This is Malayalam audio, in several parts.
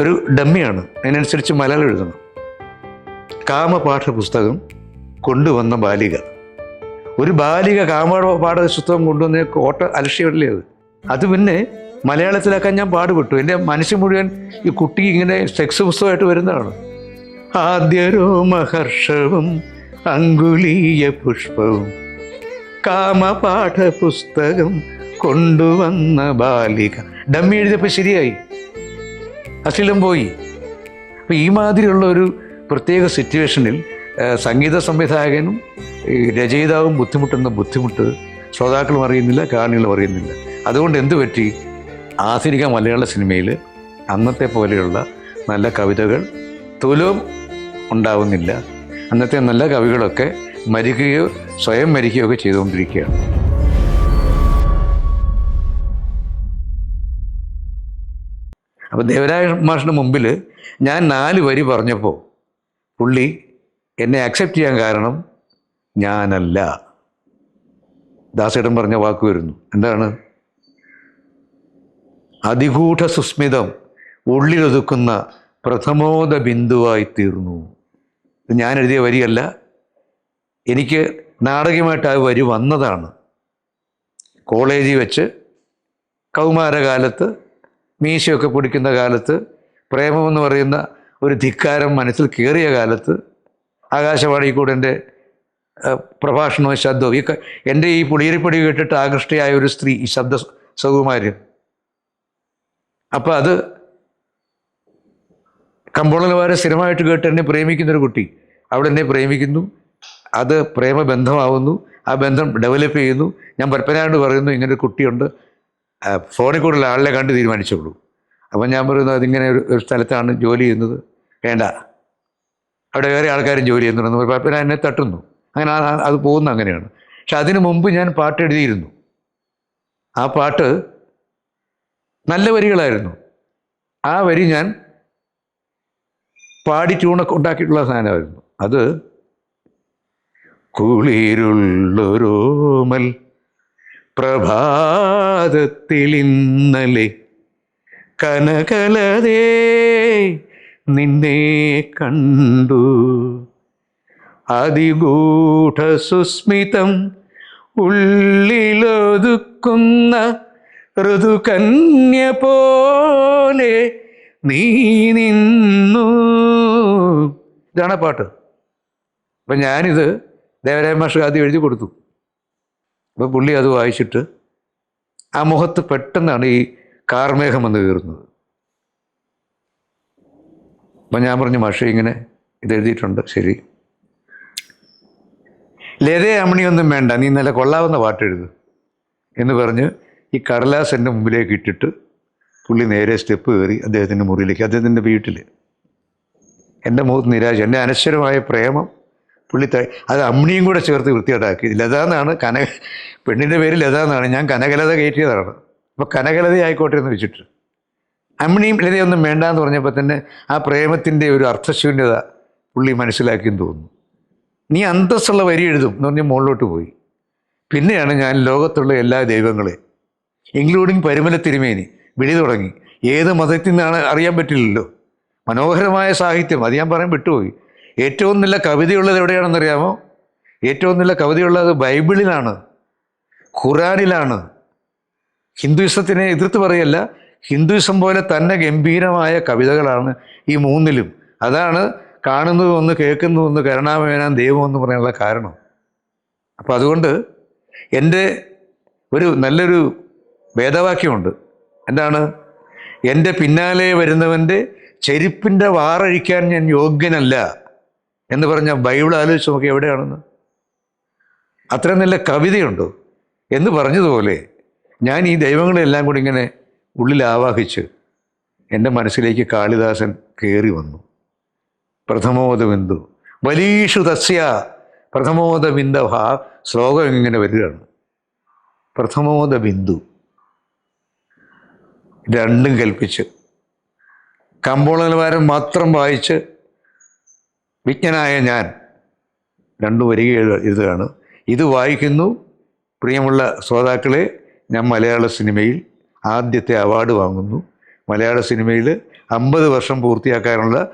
ഒരു ഡമ്മിയാണ്. അതിനനുസരിച്ച് മലയാളം എഴുതണം. കാമപാഠ പുസ്തകം കൊണ്ടുവന്ന ബാലിക. ഒരു ബാലിക കാമപാഠ പുസ്തകം കൊണ്ടുവന്ന കോട്ട അലക്ഷ്യമല്ലേ അത്? അത് പിന്നെ മലയാളത്തിലാക്കാൻ ഞാൻ പാടുപെട്ടു. എന്റെ മനസ്സ് മുഴുവൻ ഈ കുട്ടി ഇങ്ങനെ സെക്സ് പുസ്തകമായിട്ട് വരുന്നതാണ്. ആദ്യരോമഹർഷവും അങ്കുലീയ പുഷ്പവും കാമപാഠ പുസ്തകം കൊണ്ടുവന്ന ബാലിക. ഡമ്മി എഴുതിയപ്പോൾ ശരിയായി. അശ്ലീലം പോയി. അപ്പം ഈ മാതിരിയുള്ള ഒരു പ്രത്യേക സിറ്റുവേഷനിൽ സംഗീത സംവിധായകനും രചയിതാവും ബുദ്ധിമുട്ടുന്ന ബുദ്ധിമുട്ട് ശ്രോതാക്കളും അറിയുന്നില്ല കാണികളും അറിയുന്നില്ല. അതുകൊണ്ട് എന്തു പറ്റി? ആധുനിക മലയാള സിനിമയിൽ അന്നത്തെ പോലെയുള്ള നല്ല കവിതകൾ തുലവും ഉണ്ടാവുന്നില്ല. അന്നത്തെ നല്ല കവികളൊക്കെ മരിക്കുകയോ സ്വയം മരിക്കുകയോ ഒക്കെ ചെയ്തുകൊണ്ടിരിക്കുകയാണ്. അപ്പോൾ ദേവരായ മാഷിന് മുമ്പിൽ ഞാൻ നാല് വരി പറഞ്ഞപ്പോൾ പുള്ളി എന്നെ അക്സെപ്റ്റ് ചെയ്യാൻ കാരണം ഞാനല്ല. ദാസേട്ടൻ പറഞ്ഞ വാക്ക് വരുന്നു. എന്താണ്? അതിഗൂഢ സുസ്മിതം ഉള്ളിലൊതുക്കുന്ന പ്രഥമോദ ബിന്ദുവായി തീർന്നു. ഞാൻ എഴുതിയ വരിയല്ല. എനിക്ക് നാടകമായിട്ട് ആ വരി വന്നതാണ്. കോളേജിൽ വെച്ച് കൗമാരകാലത്ത് മീശയൊക്കെ പിടിക്കുന്ന കാലത്ത് പ്രേമമെന്ന് പറയുന്ന ഒരു ധിക്കാരം മനസ്സിൽ കയറിയ കാലത്ത് ആകാശവാണി കൂടെ എന്റെ പ്രഭാഷണവും ശബ്ദവും. ഈ എന്റെ ഈ പുളിയരിപ്പടി കേട്ടിട്ട് ആകൃഷ്ടയായ ഒരു സ്ത്രീ ഈ ശബ്ദ സൗകുമാര്യം അപ്പോൾ അത് കമ്പോളനിവാരെ സ്ഥിരമായിട്ട് കേട്ട് എന്നെ പ്രേമിക്കുന്ന ഒരു കുട്ടി. അവിടെ എന്നെ പ്രേമിക്കുന്നു. അത് പ്രേമബന്ധമാവുന്നു. ആ ബന്ധം ഡെവലപ്പ് ചെയ്യുന്നു. ഞാൻ പരപ്പനാണ്ട് പറയുന്നു ഇങ്ങനെ കുട്ടിയുണ്ട്. ഫോണിൽ കൂടുതൽ ആളിനെ കണ്ട് തീരുമാനിച്ചോളൂ. അപ്പം ഞാൻ പറയുന്നത് അതിങ്ങനെ ഒരു ഒരു സ്ഥലത്താണ് ജോലി ചെയ്യുന്നത്. വേണ്ട. അവിടെ വേറെ ആൾക്കാരും ജോലി ചെയ്യുന്നുണ്ടെന്ന് പരപ്പന എന്നെ തട്ടുന്നു. അങ്ങനെ അത് പോകുന്ന അങ്ങനെയാണ്. പക്ഷെ അതിനു മുമ്പ് ഞാൻ പാട്ട് എഴുതിയിരുന്നു. ആ പാട്ട് നല്ല വരികളായിരുന്നു. ആ വരി ഞാൻ പാടി ട്യൂണൊക്കെ ഉണ്ടാക്കിയിട്ടുള്ള സാധനമായിരുന്നു. അത് കുളിരുള്ളൊരോമൽ പ്രഭാതത്തിൽ ഇന്നലെ കനകലതേ നിന്നെ കണ്ടു. അതിഗൂഢ സുസ്മിതം ഉള്ളിലൊതുക്കുന്ന ഋതുകന്യ പോലെ നീ നിന്നു. ഇതാണ് പാട്ട്. അപ്പം ഞാനിത് ദേവരായ മാഷ് എഴുതി കൊടുത്തു. അപ്പോൾ പുള്ളി അത് വായിച്ചിട്ട് ആ മുഖത്ത് പെട്ടെന്നാണ് ഈ കാർമേഘം വന്ന് കയറുന്നത്. അപ്പം ഞാൻ പറഞ്ഞു മാഷെ ഇങ്ങനെ ഇത് എഴുതിയിട്ടുണ്ട് ശരി. ലതേ അമണിയൊന്നും വേണ്ട നീ നല്ല കൊള്ളാവുന്ന പാട്ട് എഴുതു എന്ന് പറഞ്ഞ് ഈ കടലാസ് എന്റെ മുമ്പിലേക്ക് ഇട്ടിട്ട് പുള്ളി നേരെ സ്റ്റെപ്പ് കയറി അദ്ദേഹത്തിന്റെ മുറിയിലേക്ക് അദ്ദേഹത്തിന്റെ വീട്ടിൽ എന്റെ മുഖത്ത് നിരാശ എന്റെ അനശ്വരമായ പ്രേമം പുള്ളി അത് അമ്മിണിയും കൂടെ ചേർത്ത് വൃത്തികേടാക്കി. ലത എന്നാണ് കനക പെണ്ണിന്റെ പേര് ലത എന്നാണ് ഞാൻ കനകലത കയറ്റിയതാണ്. അപ്പോൾ കനകലത ആയിക്കോട്ടെ എന്ന് വെച്ചിട്ട്. അമ്മിണിയും ലതയൊന്നും വേണ്ട എന്ന് പറഞ്ഞപ്പോൾ തന്നെ ആ പ്രേമത്തിന്റെ ഒരു അർത്ഥശൂന്യത പുള്ളി മനസ്സിലാക്കിയെന്ന് തോന്നുന്നു. നീ അന്തസ്സുള്ള വരി എഴുതും എന്ന് പറഞ്ഞ് മുകളിലോട്ട് പോയി. പിന്നെയാണ് ഞാൻ ലോകത്തുള്ള എല്ലാ ദൈവങ്ങളെ ഇൻക്ലൂഡിങ് പരിമല തിരുമേനി വിളി തുടങ്ങി. ഏത് മതത്തിൽ നിന്നാണ് അറിയാൻ പറ്റില്ലല്ലോ. മനോഹരമായ സാഹിത്യം അത് ഞാൻ പറയാൻ വിട്ടുപോയി. ഏറ്റവും നല്ല കവിതയുള്ളത് എവിടെയാണെന്നറിയാമോ? ഏറ്റവും നല്ല കവിതയുള്ളത് ബൈബിളിലാണ്. ഖുറാനിലാണ്. ഹിന്ദുയിസത്തിനെ എതിർത്ത് പറയല്ല ഹിന്ദുയിസം പോലെ തന്നെ ഗംഭീരമായ കവിതകളാണ് ഈ മൂന്നിലും. അതാണ് കാണുന്നത് ഒന്ന് കേൾക്കുന്നത് ഒന്ന് കരുണാമേനാൻ ദൈവം എന്ന് പറയാനുള്ള കാരണം. അപ്പോൾ അതുകൊണ്ട് എന്റെ ഒരു നല്ലൊരു വേദവാക്യമുണ്ട്. എന്താണ്? എന്റെ പിന്നാലെ വരുന്നവന്റെ ചെരുപ്പിന്റെ വാറഴിക്കാൻ ഞാൻ യോഗ്യനല്ല. എന്ന് പറഞ്ഞ ബൈബിൾ ആലോചിച്ച് നോക്കി എവിടെയാണെന്ന്? അത്ര നല്ല കവിതയുണ്ടോ? എന്ന് പറഞ്ഞതുപോലെ ഞാൻ ഈ ദൈവങ്ങളെല്ലാം കൂടി ഇങ്ങനെ ഉള്ളിൽ ആവാഹിച്ച് എന്റെ മനസ്സിലേക്ക് കാളിദാസൻ കയറി വന്നു. പ്രഥമോദബിന്ദു വലീഷു തസ്യ പ്രഥമോദബിന്ദവ ശ്ലോകം ഇങ്ങനെ വരികയാണ്. പ്രഥമോദബിന്ദു രണ്ടും കൽപ്പിച്ച്. കമ്പോള നിലവാരം മാത്രം വായിച്ച് വിജ്ഞനായ ഞാൻ രണ്ടു വരിക എഴു- എഴുതുകയാണ്. ഇത് വായിക്കുന്നു. പ്രിയമുള്ള ശ്രോതാക്കളെ ഞാൻ മലയാള സിനിമയിൽ ആദ്യത്തെ അവാർഡ് വാങ്ങുന്നു. മലയാള സിനിമയിൽ അമ്പത് വർഷം പൂർത്തിയാക്കാനുള്ള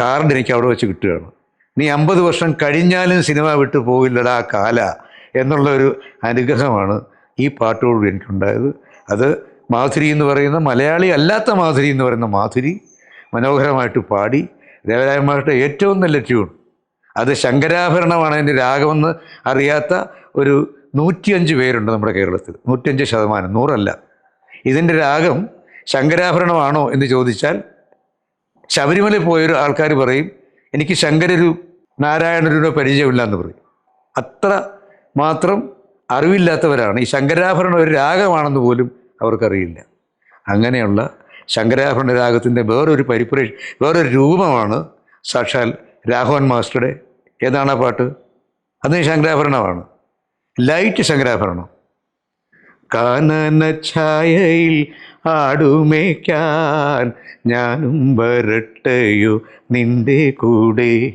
കാർഡ് എനിക്ക് അവിടെ വെച്ച് കിട്ടുകയാണ്. നീ അമ്പത് വർഷം കഴിഞ്ഞാലും സിനിമ വിട്ടു പോകില്ലടാ കാല എന്നുള്ള ഒരു അനുഗ്രഹമാണ് ഈ പാട്ടോട് എനിക്കുണ്ടായത്. അത് മാധുരി എന്ന് പറയുന്ന മലയാളി അല്ലാത്ത മാധുരി എന്ന് പറയുന്ന മാധുരി മനോഹരമായിട്ട് പാടി ദേവരായന്മാരുടെ ഏറ്റവും നല്ല ട്യൂൺ അത് ശങ്കരാഭരണമാണ് അതിന്റെ രാഗമെന്ന് അറിയാത്ത ഒരു നൂറ്റിയഞ്ച് പേരുണ്ട് നമ്മുടെ കേരളത്തിൽ. നൂറ്റിയഞ്ച് ശതമാനം നൂറല്ല. ഇതിന്റെ രാഗം ശങ്കരാഭരണമാണോ എന്ന് ചോദിച്ചാൽ ശബരിമല പോയൊരു ആൾക്കാർ പറയും എനിക്ക് ശങ്കരൊരു നാരായണരുടെ പരിചയമില്ല എന്ന് പറയും. അത്ര മാത്രം അറിവില്ലാത്തവരാണ്. ഈ ശങ്കരാഭരണം ഒരു രാഗമാണെന്ന് പോലും അവർക്കറിയില്ല. അങ്ങനെയുള്ള ശങ്കരാഭരണ രാഗത്തിന്റെ വേറൊരു പരിപ്രേക്ഷ വേറൊരു രൂപമാണ്. സാക്ഷാൽ രാഘവൻ മാസ്റ്ററുടെ ഏതാണ് ആ പാട്ട്? അത് ശങ്കരാഭരണമാണ്. ലൈറ്റ് ശങ്കരാഭരണം. കാനന ഛായയിൽ ആടുമേക്കാൻ ഞാനും വരട്ടെയോ നിന്റെ കൂടെ.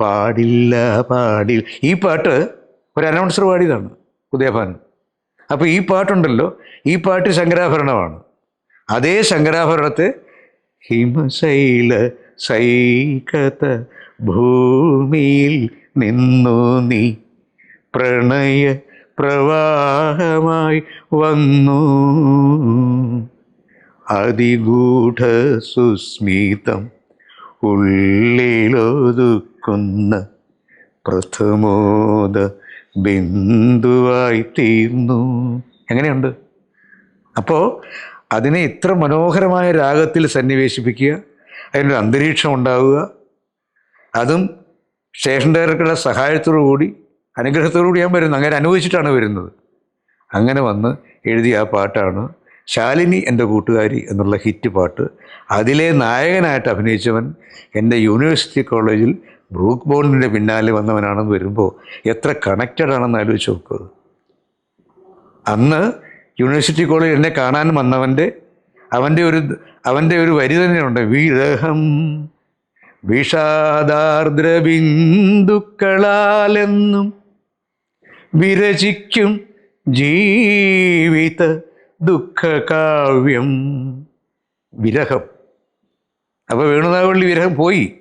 പാടില്ല പാടിൽ. ഈ പാട്ട് ഒരു അനൗൺസർ പാടിയതാണ് ഉദയഭാനൻ. അപ്പോൾ ഈ പാട്ടുണ്ടല്ലോ ഈ പാട്ട് ശങ്കരാഭരണമാണ്. അതേ ശങ്കരാഭരണത്തെ ഹിമശൈല സൈകത ഭൂമിയിൽ നിന്നു നീ. പ്രണയ പ്രവാഹമായി വന്നു. അതിഗൂഢ സുസ്മിതം ഉള്ളിലൊതുക്കുന്ന പ്രഥമോദ ബിന്ദുവായി തീർന്നു. എങ്ങനെയുണ്ട്? അപ്പോൾ അതിനെ ഇത്ര മനോഹരമായ രാഗത്തിൽ സന്നിവേശിപ്പിക്കുക അതിനൊരു അന്തരീക്ഷം ഉണ്ടാവുക. അതും സ്റ്റേഷൻ ഡയറക്ടറുടെ സഹായത്തോടു കൂടി അനുഗ്രഹത്തോടു കൂടി ഞാൻ വരുന്നത് അങ്ങനെ അനുഭവിച്ചിട്ടാണ് വരുന്നത്. അങ്ങനെ വന്ന് എഴുതിയ ആ പാട്ടാണ് ശാലിനി എന്റെ കൂട്ടുകാരി എന്നുള്ള ഹിറ്റ് പാട്ട്. അതിലെ നായകനായിട്ട് അഭിനയിച്ചവൻ എന്റെ യൂണിവേഴ്സിറ്റി കോളേജിൽ ബ്രൂക്ക് ബോണ്ടിന്റെ പിന്നാലെ വന്നവനാണെന്ന് വരുമ്പോൾ എത്ര കണക്റ്റഡ് ആണെന്ന് ആലോചിച്ച് നോക്കുക അന്ന് യൂണിവേഴ്സിറ്റി കോളേജ് എന്നെ കാണാൻ വന്നവന്റെ അവന്റെ ഒരു അവന്റെ ഒരു വരി തന്നെയുണ്ട്. വിരഹം വിഷാദാർദ്ര ബിന്ദുക്കളാലെന്നും വിരചിക്കും ജീവിത ദുഃഖകാവ്യം. വിരഹം. അപ്പോൾ വേണുനാവള്ളി വിരഹം പോയി.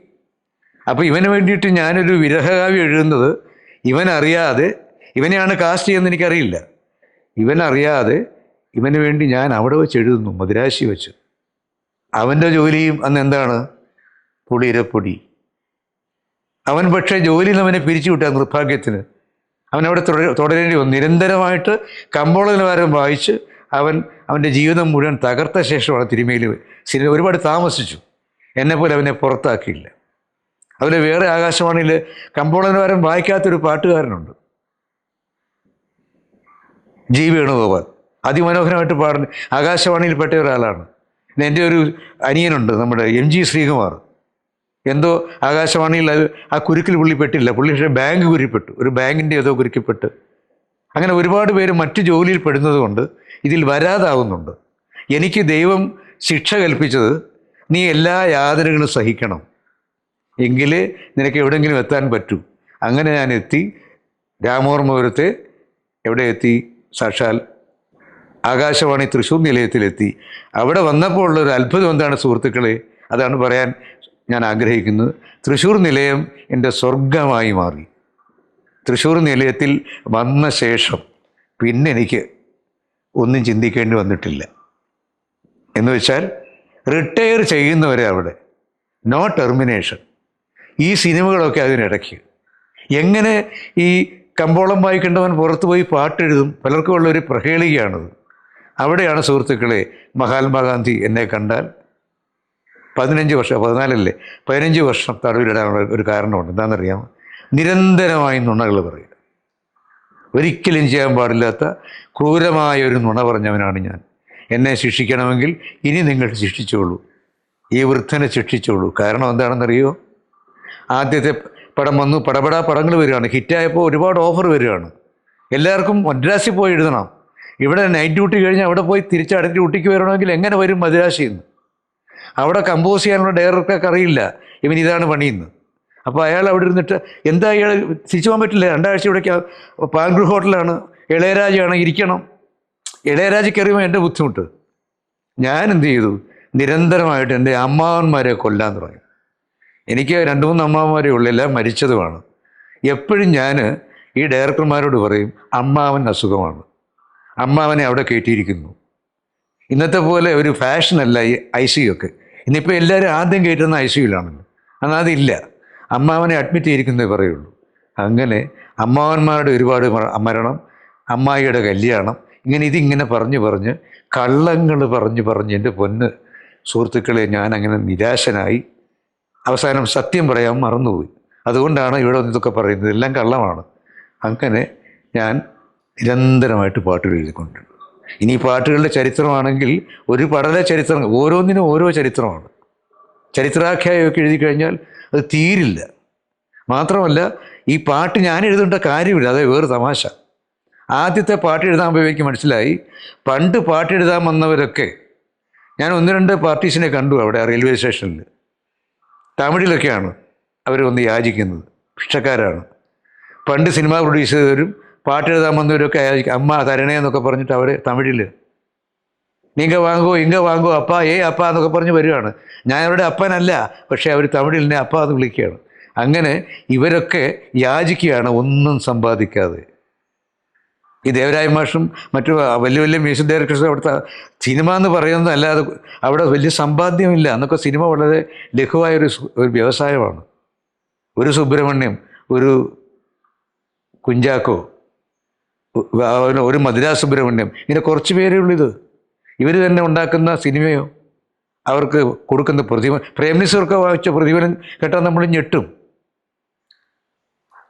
അപ്പോൾ ഇവന് വേണ്ടിയിട്ട് ഞാനൊരു വിരഹകാവ്യം എഴുതുന്നത് ഇവനറിയാതെ ഇവനെയാണ് കാസ്റ്റ് ചെയ്യുന്നത് എനിക്കറിയില്ല. ഇവനറിയാതെ ഇവന് വേണ്ടി ഞാൻ അവിടെ വെച്ച് എഴുതുന്നു മദിരാശി വെച്ച്. അവന്റെ ജോലിയും അന്ന് എന്താണ്? പുളിയിരപ്പൊടി. അവൻ പക്ഷേ ജോലിയിൽ അവനെ പിരിച്ചു വിട്ട നിർഭാഗ്യത്തിന്. അവൻ അവിടെ തുടരേണ്ടി വന്നു. നിരന്തരമായിട്ട് കമ്പോള നിലവാരം വായിച്ച് അവൻ അവന്റെ ജീവിതം മുഴുവൻ തകർത്ത ശേഷമാണ് തിരുമേലി സിനിമ ഒരുപാട് താമസിച്ചു. എന്നെപ്പോലെ അവനെ പുറത്താക്കിയില്ല. അതുപോലെ വേറെ ആകാശവാണിയിൽ കമ്പോള നിലവാരം വായിക്കാത്തൊരു പാട്ടുകാരനുണ്ട്. ജി വേണുഗോപാൽ അതിമനോഹരമായിട്ട് പാടുന്ന ആകാശവാണിയിൽപ്പെട്ട ഒരാളാണ്. എന്റെ ഒരു അനിയനുണ്ട് നമ്മുടെ എം ജി ശ്രീകുമാർ. എന്തോ ആകാശവാണിയിൽ ആ കുരുക്കിൽ പുള്ളി പെട്ടില്ല. പുള്ളി പക്ഷേ ബാങ്ക് കുരുപ്പെട്ടു ഒരു ബാങ്കിന്റെ ഏതോ കുരുക്കിപ്പെട്ട്. അങ്ങനെ ഒരുപാട് പേര് മറ്റു ജോലിയിൽ പെടുന്നത് കൊണ്ട് ഇതിൽ വരാതാവുന്നുണ്ട്. എനിക്ക് ദൈവം ശിക്ഷ കൽപ്പിച്ചത് നീ എല്ലാ യാതനകളും സഹിക്കണം. എങ്കിലേ നിനക്ക് എവിടെയെങ്കിലും എത്താൻ പറ്റൂ. അങ്ങനെ ഞാൻ എത്തി. രാമോർമപുരത്തെ എവിടെ എത്തി? സാക്ഷാൽ ആകാശവാണി തൃശ്ശൂർ നിലയത്തിലെത്തി. അവിടെ വന്നപ്പോൾ ഉള്ളൊരു അത്ഭുതം എന്താണ് സുഹൃത്തുക്കളെ? അതാണ് പറയാൻ ഞാൻ ആഗ്രഹിക്കുന്നത്. തൃശ്ശൂർ നിലയം എന്റെ സ്വർഗമായി മാറി. തൃശ്ശൂർ നിലയത്തിൽ വന്ന ശേഷം പിന്നെ എനിക്ക് ഒന്നും ചിന്തിക്കേണ്ടി വന്നിട്ടില്ല. എന്ന് വെച്ചാൽ റിട്ടയർ ചെയ്യുന്നവരെ അവിടെ. നോ ടെർമിനേഷൻ ഈ സിനിമകളൊക്കെ അതിനിടയ്ക്ക്. എങ്ങനെ ഈ കമ്പോളം വായിക്കേണ്ടവൻ പുറത്തു പോയി പാട്ടെഴുതും. പലർക്കുമുള്ള ഒരു പ്രഹേളികയാണത്. അവിടെയാണ് സുഹൃത്തുക്കളെ മഹാത്മാഗാന്ധി എന്നെ കണ്ടാൽ പതിനഞ്ച് വർഷം പതിനാലല്ലേ? പതിനഞ്ച് വർഷം തടവിലിടാനുള്ള ഒരു കാരണമുണ്ട്. എന്താണെന്നറിയാമോ? നിരന്തരമായി നുണകൾ പറയുക. ഒരിക്കലും ചെയ്യാൻ പാടില്ലാത്ത ക്രൂരമായ ഒരു നുണ പറഞ്ഞവനാണ് ഞാൻ. എന്നെ ശിക്ഷിക്കണമെങ്കിൽ ഇനി നിങ്ങൾ ശിക്ഷിച്ചോളൂ. ഈ വൃദ്ധനെ ശിക്ഷിച്ചോളൂ. കാരണം എന്താണെന്നറിയോ? ആദ്യത്തെ പടം വന്നു പടപടാ പടങ്ങൾ വരികയാണ്. ഹിറ്റായപ്പോൾ ഒരുപാട് ഓഫർ വരികയാണ്. എല്ലാവർക്കും മദ്രാസിൽ പോയി എഴുതണം. ഇവിടെ നൈറ്റ് ഡ്യൂട്ടി കഴിഞ്ഞ് അവിടെ പോയി തിരിച്ച് അടുത്ത ഡ്യൂട്ടിക്ക് വരണമെങ്കിൽ എങ്ങനെ വരും മദ്രാസിൽ നിന്ന്? അവിടെ കമ്പോസ് ചെയ്യാനുള്ള ഡയറക്ടർക്ക് അറിയില്ല. ഇവൻ ഇതാണ് പണിയുന്നത്. അപ്പോൾ അയാൾ അവിടെ ഇരുന്നിട്ട് എന്താ ഇയാൾ തിരിച്ചു പോകാൻ പറ്റില്ല? രണ്ടാഴ്ച ഇവിടേക്ക് പാൻഗ്രൂ ഹോട്ടലാണ്. ഇളയരാജയാണ് ഇരിക്കണം. ഇളയരാജ കയറിയുമ്പോൾ എന്റെ ബുദ്ധിമുട്ട്. ഞാൻ എന്ത് ചെയ്തു? നിരന്തരമായിട്ട് എന്റെ അമ്മാവന്മാരെ കൊല്ലാൻ തുടങ്ങി. എനിക്ക് രണ്ട് മൂന്ന് അമ്മാവന്മാരെ ഉള്ളൂ എല്ലാം മരിച്ചതുമാണ് എപ്പോഴും ഞാൻ ഈ ഡയറക്ടർമാരോട് പറയും അമ്മാവൻ അസുഖമാണ്. അമ്മാവനെ അവിടെ കയറ്റിയിരിക്കുന്നു. ഇന്നത്തെ പോലെ ഒരു ഫാഷനല്ല ഈ ഐ സി ഒക്കെ. ഇന്നിപ്പോൾ എല്ലാവരും ആദ്യം കയറ്റുന്ന ഐ സിയുലാണല്ലോ എന്നാൽ അതില്ല. അമ്മാവനെ അഡ്മിറ്റ് ചെയ്തിരിക്കുന്നേ പറയുള്ളൂ. അങ്ങനെ അമ്മാവന്മാരുടെ ഒരുപാട് മര- മരണം അമ്മായിയുടെ കല്യാണം ഇങ്ങനെ ഇതിങ്ങനെ പറഞ്ഞു പറഞ്ഞ് കള്ളങ്ങൾ പറഞ്ഞു പറഞ്ഞ് എന്റെ പൊന്ന് സുഹൃത്തുക്കളെ ഞാൻ അങ്ങനെ നിരാശനായി അവസാനം സത്യം പറയാൻ മറന്നുപോയി. അതുകൊണ്ടാണ് ഇവിടെ ഇതൊക്കെ പറയുന്നത്. എല്ലാം കള്ളമാണ്. അങ്ങനെ ഞാൻ നിരന്തരമായിട്ട് പാട്ടുകൾ എഴുതിക്കൊണ്ടിരുന്നു. ഇനി പാട്ടുകളുടെ ചരിത്രമാണെങ്കിൽ ഒരു പടല ചരിത്രം ഓരോന്നിനും ഓരോ ചരിത്രമാണ്. ചരിത്രാഖ്യായമൊക്കെ എഴുതി കഴിഞ്ഞാൽ അത് തീരില്ല. മാത്രമല്ല ഈ പാട്ട് ഞാൻ എഴുതേണ്ട കാര്യമില്ല. അതേ വേറെ തമാശ. ആദ്യത്തെ പാട്ട് എഴുതാൻ പോയി മനസ്സിലായി. പണ്ട് പാട്ട് എഴുതാൻ വന്നവരൊക്കെ ഞാൻ ഒന്ന് രണ്ട് പാർട്ടീസിനെ കണ്ടു അവിടെ റെയിൽവേ സ്റ്റേഷനിൽ തമിഴിലൊക്കെയാണ് അവർ വന്ന് യാചിക്കുന്നത്. ഭിക്ഷക്കാരാണ്. പണ്ട് സിനിമ പ്രൊഡ്യൂസ് ചെയ്തവരും പാട്ട് എഴുതാൻ വന്നവരൊക്കെ യാചിക്കും അമ്മ തരണേ എന്നൊക്കെ പറഞ്ഞിട്ട് അവർ തമിഴിൽ നീങ്ക വാങ്ങോ ഇങ്ക വാങ്ങോ അപ്പ ഏ അപ്പ എന്നൊക്കെ പറഞ്ഞ് വരുവാണ്. ഞാൻ അവരുടെ അപ്പനല്ല പക്ഷേ അവർ തമിഴിൽ എന്നെ അപ്പ എന്ന് വിളിക്കുകയാണ്. അങ്ങനെ ഇവരൊക്കെ യാചിക്കുകയാണ് ഒന്നും സമ്പാദിക്കാതെ. ഈ ദേവരായ മാഷും മറ്റു വലിയ വലിയ മ്യൂസിക് ഡയറക്ടേഴ്സും അവിടുത്തെ സിനിമ എന്ന് പറയുന്നത് അല്ലാതെ അവിടെ വലിയ സമ്പാദ്യമില്ല. അന്നൊക്കെ സിനിമ വളരെ ലഘുവായ ഒരു വ്യവസായമാണ്. ഒരു സുബ്രഹ്മണ്യം ഒരു കുഞ്ചാക്കോ ഒരു മധുരാ സുബ്രഹ്മണ്യം ഇങ്ങനെ കുറച്ച് പേരേ ഉള്ളൂ ഇത് ഇവർ തന്നെ ഉണ്ടാക്കുന്ന സിനിമയോ അവർക്ക് കൊടുക്കുന്ന പ്രതിഫലം പ്രേംനിസർക്ക് വായിച്ച പ്രതിഫലം കേട്ടാൽ നമ്മൾ ഞെട്ടും.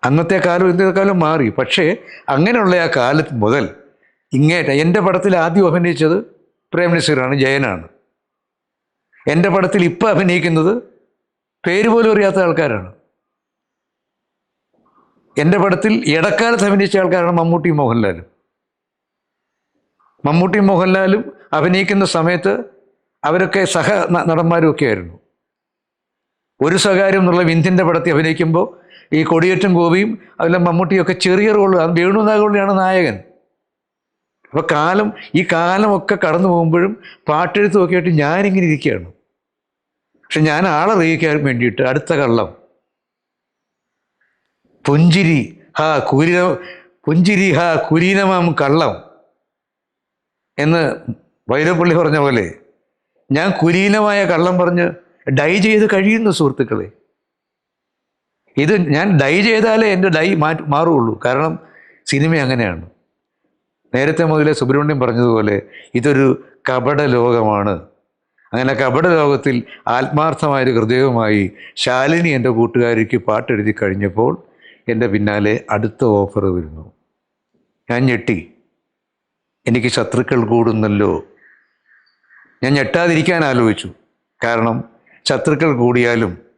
അന്നത്തെ കാലം ഇന്നത്തെ കാലം മാറി. പക്ഷേ അങ്ങനെയുള്ള ആ കാലത്ത് മുതൽ ഇങ്ങേറ്റ എന്റെ പടത്തിൽ ആദ്യം അഭിനയിച്ചത് പ്രേംനസീറാണ് ജയനാണ്. എന്റെ പടത്തിൽ ഇപ്പം അഭിനയിക്കുന്നത് പേര് പോലും അറിയാത്ത ആൾക്കാരാണ്. എന്റെ പടത്തിൽ ഇടക്കാലത്ത് അഭിനയിച്ച ആൾക്കാരാണ് മമ്മൂട്ടി മോഹൻലാലും. മമ്മൂട്ടി മോഹൻലാലും അഭിനയിക്കുന്ന സമയത്ത് അവരൊക്കെ സഹ നടന്മാരും ഒക്കെ ആയിരുന്നു. ഒരു സ്വകാര്യം എന്നുള്ള വിന്ധ്യന്റെ പടത്തിൽ അഭിനയിക്കുമ്പോൾ ഈ കൊടിയേറ്റം ഗോപിയും അതിലെ മമ്മൂട്ടിയൊക്കെ ചെറിയ റോൾ അത് വേണു നാഗോളിയാണ് നായകൻ. അപ്പോൾ കാലം ഈ കാലമൊക്കെ കടന്നു പോകുമ്പോഴും പാട്ടെഴുത്തും ഒക്കെ ആയിട്ട് ഞാനിങ്ങനെ ഇരിക്കുകയാണ്. പക്ഷെ ഞാൻ ആളറിയിക്കാൻ വേണ്ടിയിട്ട് അടുത്ത കള്ളം. പുഞ്ചിരി ഹാ കുരീന പുഞ്ചിരി ഹാ കുരീനമാം കള്ളം എന്ന് വൈരപ്പള്ളി പറഞ്ഞ പോലെ ഞാൻ കുരീനമായ കള്ളം പറഞ്ഞ് ഡൈ ചെയ്ത് കഴിയുന്നു സുഹൃത്തുക്കളെ. ഇത് ഞാൻ ഡൈ ചെയ്താലേ എന്റെ ഡൈ മാറ്റി മാറുള്ളൂ കാരണം സിനിമ അങ്ങനെയാണ്. നേരത്തെ മുതലേ സുബ്രഹ്മണ്യം പറഞ്ഞതുപോലെ ഇതൊരു കപട ലോകമാണ്. അങ്ങനെ കപട ലോകത്തിൽ ആത്മാർത്ഥമായൊരു ഹൃദയവുമായി ശാലിനി എന്റെ കൂട്ടുകാരിക്ക് പാട്ടെഴുതി കഴിഞ്ഞപ്പോൾ എന്റെ പിന്നാലെ അടുത്ത ഓഫർ വരുന്നു. ഞാൻ ഞെട്ടി. എനിക്ക് ശത്രുക്കൾ കൂടുന്നല്ലോ. ഞാൻ ഞെട്ടാതിരിക്കാൻ ആലോചിച്ചു. കാരണം ശത്രുക്കൾ കൂടിയാലും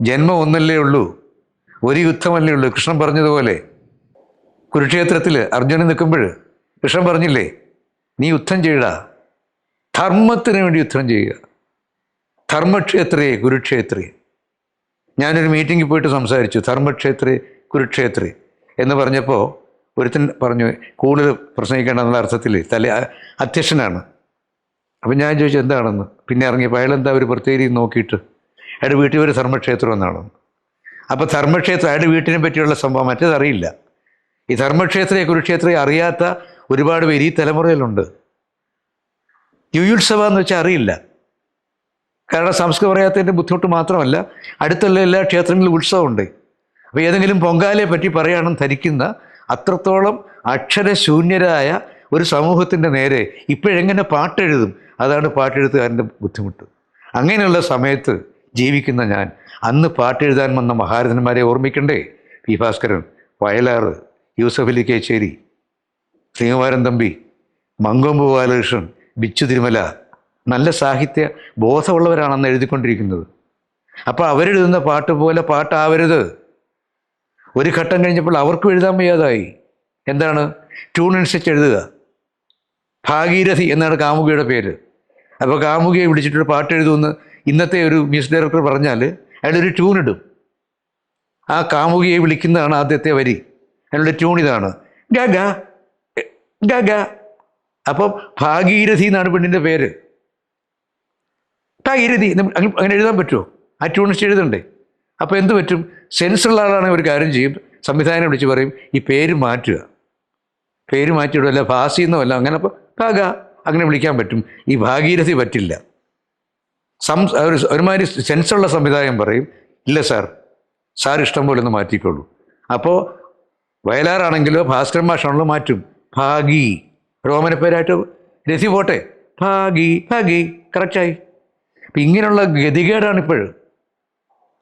ജന്മം ഒന്നല്ലേ ഉള്ളൂ? ഒരു യുദ്ധമല്ലേ ഉള്ളൂ? കൃഷ്ണൻ പറഞ്ഞതുപോലെ. കുരുക്ഷേത്രത്തിൽ അർജുനൻ നിൽക്കുമ്പോൾ കൃഷ്ണൻ പറഞ്ഞില്ലേ നീ യുദ്ധം ചെയ്യടാ. ധർമ്മത്തിന് വേണ്ടി യുദ്ധം ചെയ്യുക. ധർമ്മക്ഷേത്രേ കുരുക്ഷേത്രേ. ഞാനൊരു മീറ്റിങ്ങിൽ പോയിട്ട് സംസാരിച്ചു. ധർമ്മക്ഷേത്രേ കുരുക്ഷേത്രേ. എന്ന് പറഞ്ഞപ്പോൾ ഒരുത്തൻ പറഞ്ഞു കൂടുതൽ പ്രസംഗിക്കേണ്ട എന്നുള്ള അർത്ഥത്തിൽ തല അധ്യക്ഷനാണ്. അപ്പം ഞാൻ ചോദിച്ചു എന്താണെന്ന്? പിന്നെ ഇറങ്ങിയപ്പോൾ അയാൾ എന്താ ഒരു പ്രത്യേകം നോക്കിയിട്ട് അയാളുടെ വീട്ടിൽ ഒരു ധർമ്മക്ഷേത്രം എന്നാണ്. അപ്പോൾ ധർമ്മക്ഷേത്രം അയാളുടെ വീട്ടിനെ പറ്റിയുള്ള സംഭവം മറ്റേതറിയില്ല. ഈ ധർമ്മക്ഷേത്രയെ കുരുക്ഷേത്രയെ അറിയാത്ത ഒരുപാട് പേര് ഈ തലമുറയിലുണ്ട്. യുയുത്സവ എന്ന് വെച്ചാൽ അറിയില്ല. കാരണം സംസ്കൃതം അറിയാത്തതിന്റെ ബുദ്ധിമുട്ട് മാത്രമല്ല അടുത്തുള്ള എല്ലാ ക്ഷേത്രങ്ങളിലും ഉത്സവമുണ്ട്. അപ്പോൾ ഏതെങ്കിലും പൊങ്കാലയെ പറ്റി പറയുകയാണെന്ന് ധരിക്കുന്ന അത്രത്തോളം അക്ഷരശൂന്യരായ ഒരു സമൂഹത്തിന്റെ നേരെ ഇപ്പോഴെങ്ങനെ പാട്ടെഴുതും? അതാണ് പാട്ടെഴുത്തുകാരന്റെ ബുദ്ധിമുട്ട്. അങ്ങനെയുള്ള സമയത്ത് ജീവിക്കുന്ന ഞാൻ. അന്ന് പാട്ട് എഴുതാൻ വന്ന മഹാരഥന്മാരെ ഓർമ്മിക്കണ്ടേ? പി ഭാസ്കരൻ വയലാർ യൂസഫ് അലി കേച്ചേരി ശ്രീകുമാരൻ തമ്പി മങ്കൊമ്പ് ബാലകൃഷ്ണൻ ബിച്ചു തിരുമല. നല്ല സാഹിത്യ ബോധമുള്ളവരാണെന്ന് എഴുതിക്കൊണ്ടിരിക്കുന്നത്. അപ്പോൾ അവരെഴുതുന്ന പാട്ട് പോലെ പാട്ടാവരുത്. ഒരു ഘട്ടം കഴിഞ്ഞപ്പോൾ അവർക്കും എഴുതാൻ വയ്യാതായി. എന്താണ്? ട്യൂൺ അനുസരിച്ച് എഴുതുക. ഭാഗീരഥി എന്നാണ് കാമുകിയുടെ പേര്. അപ്പോൾ കാമുകിയെ വിളിച്ചിട്ടൊരു പാട്ട് എഴുതുമെന്ന് ഇന്നത്തെ ഒരു മ്യൂസിക് ഡയറക്ടർ പറഞ്ഞാൽ അയാളൊരു ട്യൂൺ ഇടും. ആ കാമുകിയെ വിളിക്കുന്നതാണ് ആദ്യത്തെ വരി. അയാളുടെ ട്യൂൺ ഇതാണ്. ഗഗ ഗഗ. അപ്പം ഭാഗീരഥി എന്നാണ് പെണ്ണിന്റെ പേര്. ഭാഗീരഥി അങ്ങനെ എഴുതാൻ പറ്റുമോ? ആ ട്യൂണിസ്റ്റ് എഴുതണ്ടേ? അപ്പോൾ എന്ത് പറ്റും? സെൻസുള്ള ആളാണെങ്കിൽ ഒരു കാര്യം ചെയ്യും. സംവിധാനം വിളിച്ച് പറയും ഈ പേര് മാറ്റുക. പേര് മാറ്റിയിടുമല്ല ഭാസിന്നോ അല്ല അങ്ങനെ അപ്പോൾ ഭാഗ അങ്ങനെ വിളിക്കാൻ പറ്റും. ഈ ഭാഗീരഥി പറ്റില്ല. സം ഒരു ഒരുമാതിരി സെൻസുള്ള സംവിധായകൻ പറയും ഇല്ല സാർ സാർ ഇഷ്ടം പോലെ ഒന്ന് മാറ്റിക്കോളൂ. അപ്പോൾ വയലാറാണെങ്കിലോ ഭാസ്കരൻ മാഷാണല്ലോ മാറ്റും. ഭാഗി. റോമന പേരായിട്ട് രസി പോട്ടെ. ഭാഗി ഭാഗി കറക്റ്റായി അപ്പം ഇങ്ങനെയുള്ള ഗതികേടാണ് ഇപ്പോഴും.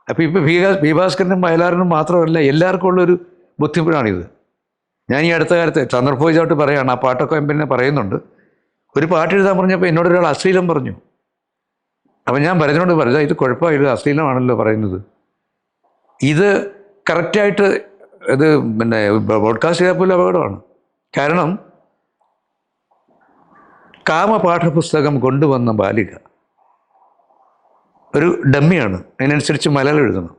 അപ്പോൾ ഇപ്പോൾ ഭീകാ ഭീഭാസ്കരനും ഭാസ്കരനും വയലാറിനും മാത്രമല്ല എല്ലാവർക്കും ഉള്ളൊരു ബുദ്ധിമുട്ടാണിത്. ഞാൻ ഈ അടുത്ത കാലത്ത് ചന്ദ്രഭോജായിട്ട് പറയുകയാണ് ആ പാട്ടൊക്കെ പിന്നെ പറയുന്നുണ്ട്. ഒരു പാട്ട് എഴുതാൻ പറഞ്ഞപ്പോൾ എന്നോട് ഒരാൾ അശ്ലീലം പറഞ്ഞു. അപ്പം ഞാൻ പറഞ്ഞോട് പറഞ്ഞു ഇത് കുഴപ്പമില്ല അശ്ലീലമാണല്ലോ പറയുന്നത്. ഇത് കറക്റ്റായിട്ട് ഇത് പിന്നെ ബ്രോഡ്കാസ്റ്റ് ചെയ്താൽ പോലും അപകടമാണ്. കാരണം കാമപാഠപുസ്തകം കൊണ്ടുവന്ന ബാലിക ഒരു ഡമ്മിയാണ് അതിനനുസരിച്ച് മലയാളം എഴുതണം.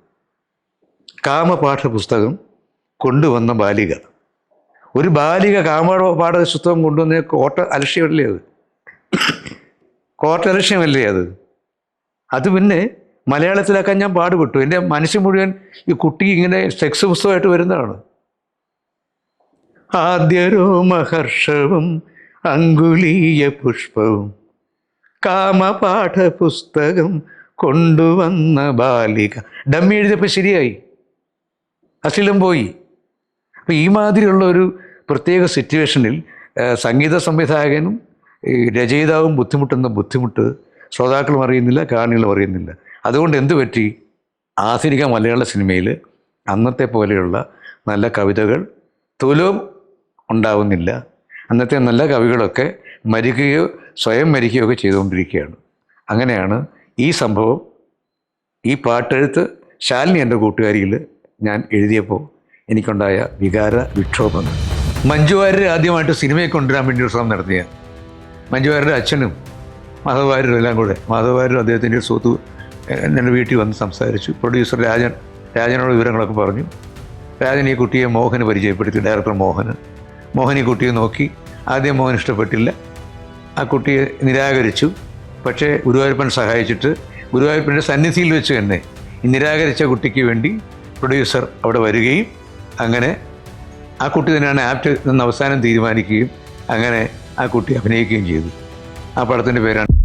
കാമപാഠപുസ്തകം കൊണ്ടുവന്ന ബാലിക. ഒരു ബാലിക കാമപാഠപുസ്തകം കൊണ്ടുവന്ന കോട്ട അലക്ഷ്യമല്ലേ അത്? കോട്ട അലക്ഷ്യമല്ലേ അത്? അത് പിന്നെ മലയാളത്തിലാക്കാൻ ഞാൻ പാടുപെട്ടു. എന്റെ മനസ്സ് മുഴുവൻ ഈ കുട്ടി ഇങ്ങനെ സെക്സ് പുസ്തകമായിട്ട് വരുന്നതാണ്. ആദ്യരോമഹർഷവും അങ്കുലീയ പുഷ്പവും കാമപാഠ പുസ്തകം കൊണ്ടുവന്ന ബാലിക. ഡമ്മി എഴുതിയപ്പോൾ ശരിയായി. അശ്ലീലം പോയി. അപ്പം ഈ മാതിരിയുള്ള ഒരു പ്രത്യേക സിറ്റുവേഷനിൽ സംഗീത സംവിധായകനും രചയിതാവും ബുദ്ധിമുട്ടുന്ന ബുദ്ധിമുട്ട് ശ്രോതാക്കളും അറിയുന്നില്ല കാണികളും അറിയുന്നില്ല അതുകൊണ്ട് എന്ത് പറ്റി? ആധുനിക മലയാള സിനിമയിൽ അന്നത്തെ പോലെയുള്ള നല്ല കവിതകൾ തുലവും ഉണ്ടാവുന്നില്ല. അന്നത്തെ നല്ല കവികളൊക്കെ മരിക്കുകയോ സ്വയം മരിക്കുകയോ ഒക്കെ ചെയ്തുകൊണ്ടിരിക്കുകയാണ്. അങ്ങനെയാണ് ഈ സംഭവം ഈ പാട്ടെഴുത്ത് ശാലിനി എന്റെ കൂട്ടുകാരിയിൽ ഞാൻ എഴുതിയപ്പോൾ എനിക്കുണ്ടായ വികാര വിക്ഷോഭങ്ങൾ. മഞ്ജു വാര്യർ ആദ്യമായിട്ട് സിനിമയെ കൊണ്ടുവരാൻ വേണ്ടി ഒരു ശ്രമം നടത്തിയ. മഞ്ജു അച്ഛനും മാധവ് എല്ലാം കൂടെ. മാധവ് വാര്യരും അദ്ദേഹത്തിന്റെ സുഹൃത്തു എന്റെ വീട്ടിൽ വന്ന് സംസാരിച്ചു. പ്രൊഡ്യൂസർ രാജൻ രാജനോട് വിവരങ്ങളൊക്കെ പറഞ്ഞു. രാജൻ ഈ കുട്ടിയെ മോഹന് പരിചയപ്പെടുത്തി ഡയറക്ടർ മോഹന്. മോഹൻ ഈ കുട്ടിയെ നോക്കി. ആദ്യം മോഹൻ ഇഷ്ടപ്പെട്ടില്ല. ആ കുട്ടിയെ നിരാകരിച്ചു. പക്ഷേ ഗുരുവായൂരപ്പൻ സഹായിച്ചിട്ട് ഗുരുവായൂരപ്പന്റെ സന്നിധിയിൽ വെച്ച് തന്നെ ഈ നിരാകരിച്ച കുട്ടിക്ക് വേണ്ടി പ്രൊഡ്യൂസർ അവിടെ വരികയും അങ്ങനെ ആ കുട്ടി തന്നെയാണ് ആപ്റ്റ് നിന്ന് അവസാനം തീരുമാനിക്കുകയും അങ്ങനെ ആ കുട്ടി അഭിനയിക്കുകയും ചെയ്തു. ആ പടത്തിന്റെ പേരാണ്